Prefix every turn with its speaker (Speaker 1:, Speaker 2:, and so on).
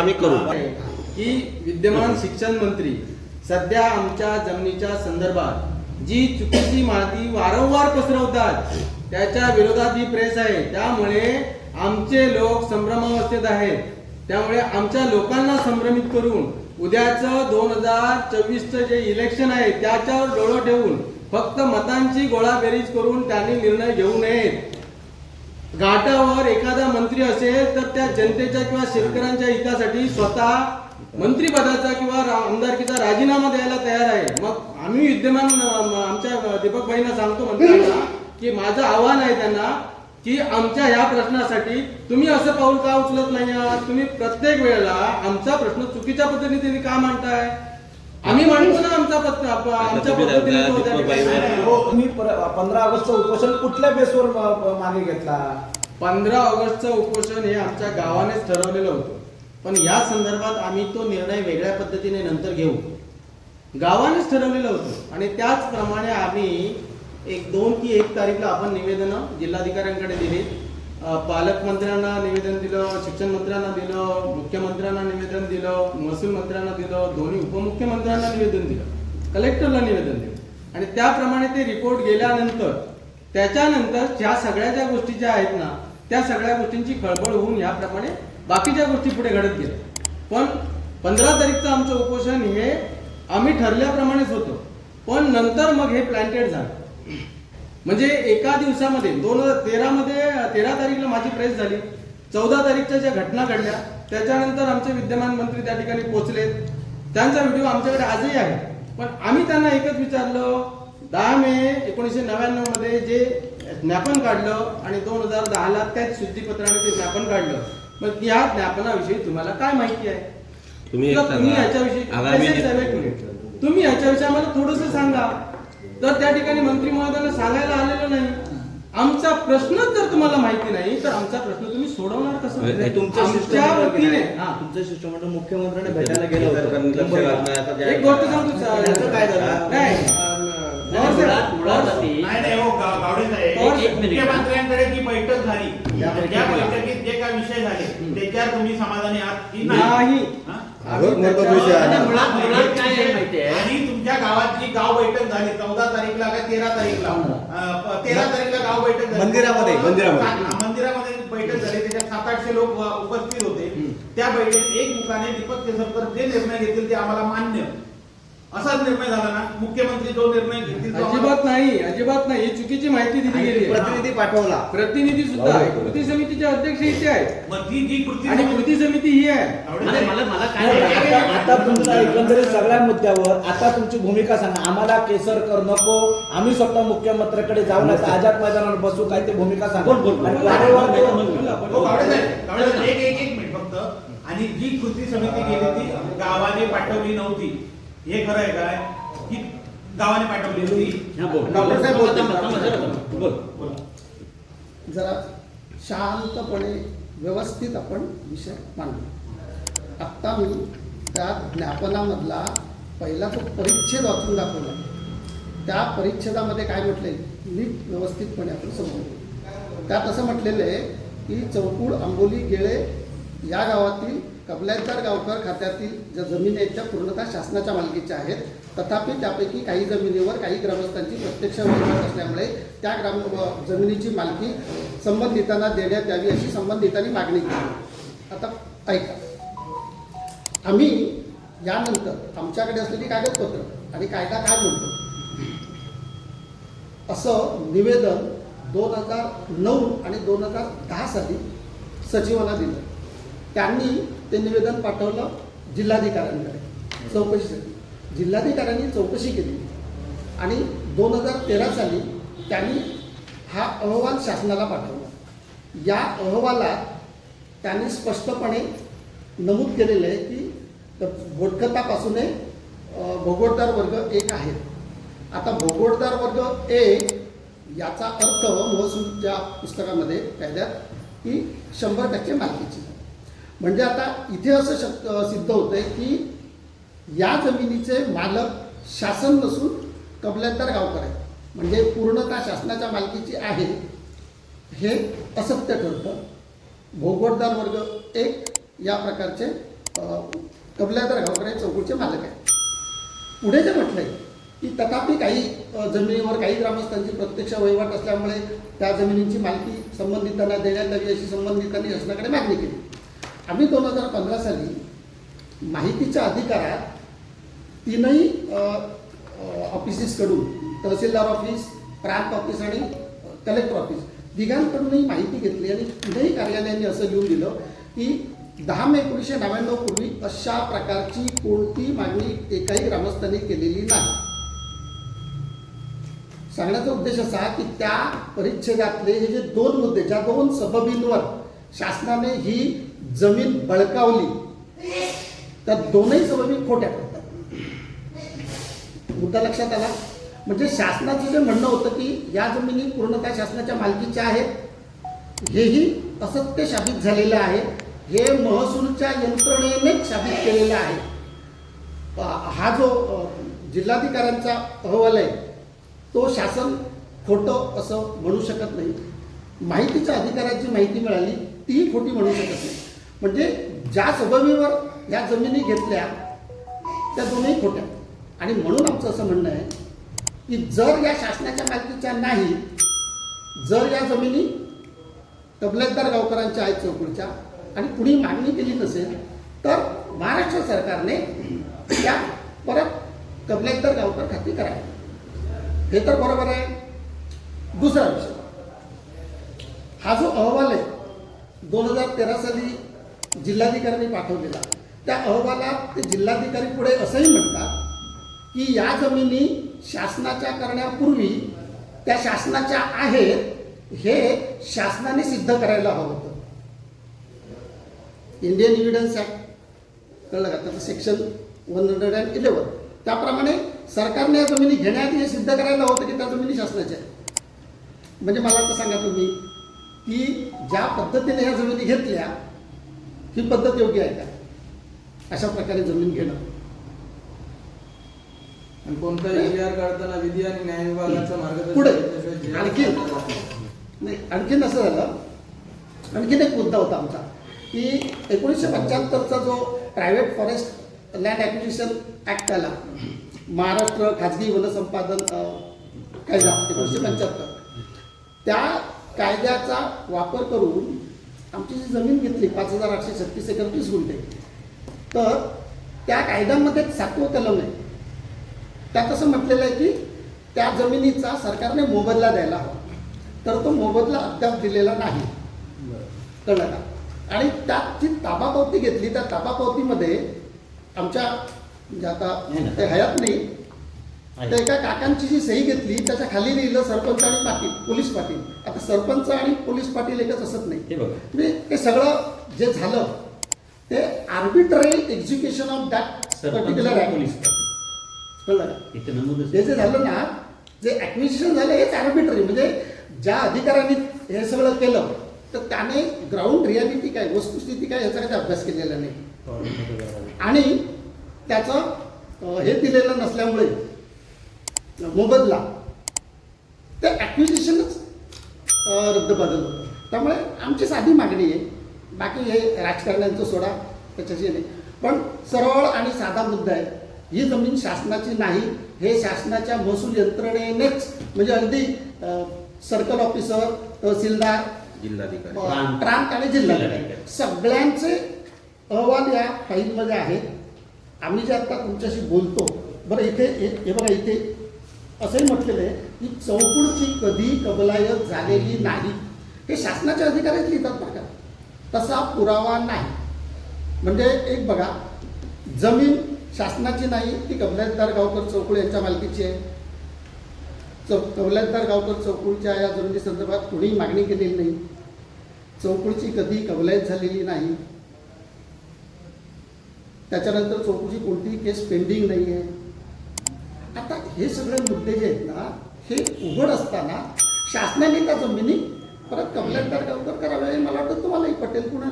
Speaker 1: आम्ही करू.
Speaker 2: की विद्यमान शिक्षण मंत्री सध्या आमच्या जमिनीच्या संदर्भात जी चुकीची माहिती वारंवार पसरवतात त्याच्या विरोधात ही प्रेस आहे. त्यामुळे आमचे लोक संभ्रमावस्थेत आहेत. त्यामुळे आमच्या लोकांना संभ्रमित करून उद्याचं दोन हजार चोवीसचं जे इलेक्शन आहे त्याच्यावर डोळं ठेवून फक्त मतांची गोळाबेरीज करून त्यांनी निर्णय घेऊ नयेत. घाटावर एखादा मंत्री असेल तर त्या जनतेच्या किंवा शेतकऱ्यांच्या हितासाठी स्वतः मंत्रीपदाचा किंवा आमदारकीचा राजीनामा द्यायला तयार आहे. मग आम्ही विद्यमान आमच्या दीपक भाईंना सांगतो मंत्र्यांना की माझं आव्हान आहे त्यांना की आमच्या ह्या प्रश्नासाठी तुम्ही असं पाऊल का उचलत नाही आहात? तुम्ही प्रत्येक वेळेला आमचा प्रश्न चुकीच्या पद्धतीने का मांडताय? आम्ही मांडतो ना आमचा पत्ता आमच्या
Speaker 1: तुम्ही
Speaker 3: हो पंधरा ऑगस्टचं उपोषण कुठल्या बेसवर मागे घेतला?
Speaker 2: पंधरा ऑगस्टचं उपोषण हे आमच्या गावानेच ठरवलेलं होतं. पण या संदर्भात आम्ही तो निर्णय वेगळ्या पद्धतीने नंतर घेऊ. गावानेच ठरवलेलं होतं. आणि त्याचप्रमाणे आम्ही एक दोन की एक तारीखला आपण निवेदनं जिल्हाधिकाऱ्यांकडे दिली. पालकमंत्र्यांना निवेदन दिलं शिक्षण मंत्र्यांना दिलं मुख्यमंत्र्यांना निवेदन दिलं महसूल मंत्र्यांना दिलं दोन्ही उपमुख्यमंत्र्यांना निवेदन दिलं कलेक्टरला निवेदन दिलं. आणि त्याप्रमाणे ते रिपोर्ट गेल्यानंतर त्याच्यानंतर ज्या सगळ्या ज्या गोष्टी ज्या आहेत ना त्या सगळ्या गोष्टींची खळबळ होऊन याप्रमाणे बाकीच्या गोष्टी पुढे घडत गेल्या. पण पंधरा तारीखचं आमचं उपोषण हे आम्ही ठरल्याप्रमाणेच होतं. पण नंतर मग हे प्लॅन्टेड झालं. म्हणजे एका दिवसामध्ये दोन हजार तेरा मध्ये तेरा तारीखला माझी प्रेस झाली. चौदा तारीखच्या ज्या घटना घडल्या त्याच्यानंतर आमचे विद्यमान मंत्री त्या ठिकाणी पोहोचले. त्यांचा व्हिडिओ आमच्याकडे आजही आहे. पण आम्ही त्यांना एकच विचारलं दहा मे एकोणीसशे नव्याण्णवमध्ये जे ज्ञापन काढलं आणि दोन हजार दहाला त्याच शुद्धीपत्राने ते ज्ञापन काढलं. मग या ज्ञापनाविषयी तुम्हाला काय माहिती आहे?
Speaker 1: तुम्ही.
Speaker 2: याच्याविषयी. तुम्ही याच्याविषयी आम्हाला थोडस सांगा. तर त्या ठिकाणी मंत्री महोदयांना सांगायला आलेलं नाही. आमचा प्रश्नच जर तुम्हाला माहिती नाही तर आमचा प्रश्न तुम्ही सोडवणार कसं?
Speaker 1: हे
Speaker 4: तुमचं
Speaker 2: आमच्या
Speaker 4: शिष्टमंडळ
Speaker 2: वतीने.
Speaker 4: हा
Speaker 2: हा.
Speaker 4: तुमचं शिष्टमंडळ मुख्यमंत्र्यांना भेटायला गेलं होतं.
Speaker 2: एक गोष्ट सांगतो
Speaker 4: काय झालं?
Speaker 5: हो. मुख्यमंत्र्यांकडे जी बैठक झाली.
Speaker 4: त्या
Speaker 5: बैठकीत जे काय विषय झाले त्याच्यावर तुम्ही समाधानी आहात की
Speaker 2: नाही?
Speaker 5: हा?
Speaker 6: आणि मुळात मुळात काय आहे माहितीये
Speaker 5: आणि तुमच्या गावात जी गाव बैठक झाली चौदा तारीखला का तेरा तारीखला? प- तेरा तारीखला गाव बैठक झाली.
Speaker 3: मंदिरामध्ये, मंदिरामध्ये.
Speaker 5: हा, मंदिरामध्ये बैठक झाली. त्याच्यात सात आठशे लोक उपस्थित होते. त्या बैठकीत एक मुखाने दीपक केसरकर जे निर्णय घेतील ते आम्हाला मान्य. असाच निर्णय झाला ना मुख्यमंत्री जो निर्णय घेतील तो आम्हाला-
Speaker 2: अजिबात नाही अजिबात नाही. ही चुकीची माहिती दिली गेली आहे.
Speaker 4: प्रतिनिधी पाठवला.
Speaker 2: प्रतिनिधी सुद्धा आहे. कृती समितीचे अध्यक्ष इथे आहेत.
Speaker 5: मग ती जी कृती
Speaker 2: आणि कृती समिती ही आहे.
Speaker 6: मला मला काय
Speaker 3: आता आता तुमचा एकंदरीत सगळ्या मुद्द्यावर आता तुमची भूमिका सांगा. आम्हाला केसरकर नको. आम्ही स्वतः मुख्यमंत्र्याकडे जाऊन आता आझाद मैदानावर बसू. काय ते भूमिका सांगा.
Speaker 6: बोल, बोल, बोल.
Speaker 3: आणि वारंवार तो-
Speaker 5: हो, गावडे साहेब, गावडे साहेब, एक एक एक मिनिट फक्त. आणि जी कृती समिती गेली ती गावाने पाठवली नव्हती. हे खरं आहे काय की गावाने पाठवली होती.
Speaker 3: डॉक्टर साहेब बोलतात.
Speaker 6: जरा थांबा. बोल.
Speaker 7: जरा शांतपणे व्यवस्थित आपण विषय मांडू. आत्ता मी त्या ज्ञापनामधला पहिला जो परिच्छेद वाचून दाखवला. त्या परिच्छेदामध्ये काय म्हटलंय? नीट व्यवस्थितपणे आपण समजू त्यात असं म्हटलेलं आहे की चौकूड आंबोली गेळे या गावातील कबलायतदार गावकर खात्यातील ज्या जमिनी आहेत त्या पूर्णतः शासनाच्या मालकीच्या आहेत. तथापि त्यापैकी काही जमिनीवर काही ग्रामस्थांची प्रत्यक्ष वहिवाट असल्यामुळे त्या ग्राम जमिनीची मालकी संबंधितांना देण्यात यावी अशी संबंधितांनी मागणी केली. आता ऐका. आम्ही यानंतर आमच्याकडे असलेली कागदपत्र आणि कायदा काय म्हणतो? असं निवेदन दोन हजार नऊ आणि दोन हजार दहा साली सचिवांना दिलं. त्यांनी ते निवेदन पाठवलं जिल्हाधिकाऱ्यांकडे. चौकशीसाठी. जिल्हाधिकाऱ्यांनी चौकशी केली. आणि दोन हजार तेरा साली त्यांनी हा अहवाल शासनाला पाठवला. या अहवालात त्यांनी स्पष्टपणे नमूद केलेलं आहे की भोटखतापासून भोगोटदार वर्ग एक आहेत आता भोगोटदार वर्ग एक याचा अर्थ महसूलच्या पुस्तकामध्ये कायद्यात की शंभर टक्के मालकीची. म्हणजे आता इथे असं शक सिद्ध होतं आहे की या जमिनीचे मालक शासन नसून कबलातदार गावकर आहे म्हणजे पूर्णतः शासनाच्या मालकीची आहे हे असत्य ठरतं. भोगवटदार वर्ग एक या प्रकारचे कबलादार गावकरी चौकूचे मालक आहे पुढे जे म्हटलंय की तथापि काही जमिनीवर काही ग्रामस्थांची प्रत्यक्ष वहिवाट असल्यामुळे त्या जमिनींची मालकी संबंधितांना देण्यात यावी अशी संबंधितांनी शासनाकडे मागणी केली. आम्ही दोन हजार पंधरा साली माहितीच्या अधिकारात तीनही ऑफिसेसकडून तहसीलदार ऑफिस प्रांत ऑफिस आणि कलेक्टर ऑफिस तिघांकडूनही माहिती घेतली आणि तिन्ही कार्यालयांनी असं लिहून दिलं की दहा मे एकोणीसशे नव्याण्णव पूर्वी अशा प्रकारची कोणती मागणी एकाही ग्रामस्थांनी केलेली नाही. सांगण्याचा उद्देश असा की त्या परिच्छेदातले हे जे दोन मुद्दे ज्या दोन सबबींवर शासनाने ही जमीन बळकावली. तर दोनही जमिनी खोट्या. पडतात मुद्दा लक्षात आला? म्हणजे शासनाचं जे म्हणणं होतं की या जमिनी पूर्णतः शासनाच्या मालकीच्या आहेत हेही असत्य शाबित झालेलं आहे. हे महसूलच्या यंत्रणेने शाबित केलेलं आहे. हा जो जिल्हाधिकाऱ्यांचा अहवाल आहे तो शासन खोटं असं म्हणू शकत नाही. माहितीच्या अधिकाराची माहिती मिळाली. तीही खोटी म्हणू शकत नाही. म्हणजे ज्या सबबीवर या जमिनी घेतल्या त्या दोन्ही खोट्या. आणि म्हणून आमचं असं म्हणणं आहे की जर या शासनाच्या मालकीच्या नाही जर या जमिनी कबलातदार गावकरांच्या आहेत चौकडच्या आणि कुणी मागणी केली नसेल तर महाराष्ट्र सरकारने त्या परत कबलातदार गावकर खाती करावी. हे तर बरोबर आहे. दुसरा विषय. हा जो अहवाल आहे दोन हजार तेरा साली जिल्हाधिकाऱ्यांनी पाठवलेला. त्या अहवालात ते जिल्हाधिकारी पुढे असंही म्हणतात की या जमिनी शासनाच्या करण्यापूर्वी त्या शासनाच्या आहेत हे शासनाने सिद्ध करायला हवं होतं. इंडियन इव्हिडन्स ॲक्ट कळलं का? त्याचं section one hundred and eleven त्याप्रमाणे सरकारने या जमिनी घेण्याआधी हे सिद्ध करायला हवं होतं की त्या जमिनी शासनाच्या आहेत. म्हणजे मला आता सांगा तुम्ही की ज्या पद्धतीने ह्या जमिनी घेतल्या ही पद्धत योग्य आहे का अशा प्रकारे जमीन घेणं
Speaker 2: आणि काढताना विधी आणि न्याय विभागाचं मार्गदर्शन
Speaker 7: आणखी.
Speaker 2: नाही.
Speaker 7: आणखीन असं झालं आणखीन एक मुद्दा होता आमचा की एकोणीसशे पंच्याहत्तरचा जो private forest land acquisition act आला महाराष्ट्र खाजगी वनसंपादन कायदा एकोणीसशे पंच्याहत्तर त्या कायद्याचा वापर करून आमची जी जमीन घेतली पाच हजार आठशे छत्तीस एकर तीस गुंठे. तर त्या कायद्यामध्ये सातवं कलम आहे. त्यात असं म्हटलेलं आहे की त्या जमिनीचा सरकारने मोबदला द्यायला हवा. तर तो मोबदला अद्याप दिलेला नाही. कळलं का? आणि त्यात जी ताबापावती घेतली त्या ताबापावतीमध्ये आमच्या म्हणजे आता हयात नाही तर एका काकांची जी सही घेतली त्याच्याखाली लिहिलं सरपंच आणि पाटील पोलीस पाटील. आता सरपंच आणि पोलीस पाटील एकच असत नाही.
Speaker 6: हे
Speaker 7: म्हणजे ते सगळं जे झालं ते arbitrary execution of that particular
Speaker 6: police
Speaker 7: कळलं हे जे झालं ना जे ॲक्विजिशन झालं हेच आर्बिटरी म्हणजे ज्या अधिकाऱ्यांनी हे सगळं केलं तर त्याने ग्राउंड रियालिटी काय वस्तुस्थिती काय याचा काही अभ्यास केलेला नाही. आणि त्याचं हे दिलेलं नसल्यामुळे मोबदला. ते ॲक्विजिशनच रद्दबादल होतं. त्यामुळे आमची साधी मागणी आहे. बाकी हे राजकारण्यांचं सोडा त्याच्याशी नाही. पण सरळ आणि साधा मुद्दा आहे. ही जमीन शासनाची नाही. हे शासनाच्या महसूल यंत्रणेनेच म्हणजे अगदी सर्कल ऑफिसर तहसीलदार
Speaker 2: जिल्हाधिकारी.
Speaker 6: प्रांत.
Speaker 7: आणि जिल्हाधिकारी. सगळ्यांचे अहवाल या फाईलमध्ये आहेत. आम्ही जे आता तुमच्याशी बोलतो बरं इथे हे बघा इथे. असंही म्हटलेलं आहे की चौकुळची कधी कबलायत झालेली नाही. हे शासनाच्या अधिकारीच लिहितात बरं का तसा पुरावा नाही. म्हणजे एक बघा जमीन शासनाची नाही ती कबलायतदार गावकर चौकुळ यांच्या मालकीची आहे. चौ कबलायतदार गावकर चौकुळच्या या जमिनी संदर्भात कुणीही मागणी केलेली नाही. चौकुळची कधी कबलायत झालेली नाही. त्याच्यानंतर चौकशी कोणतीही केस पेंडिंग नाही आहे हे सगळे मुद्दे जे आहेत ना हे उघड असताना शासनाने त्या जमिनी परत कबलातदार गावकर करावे मला वाटतं तुम्हालाही पटेल कुणाला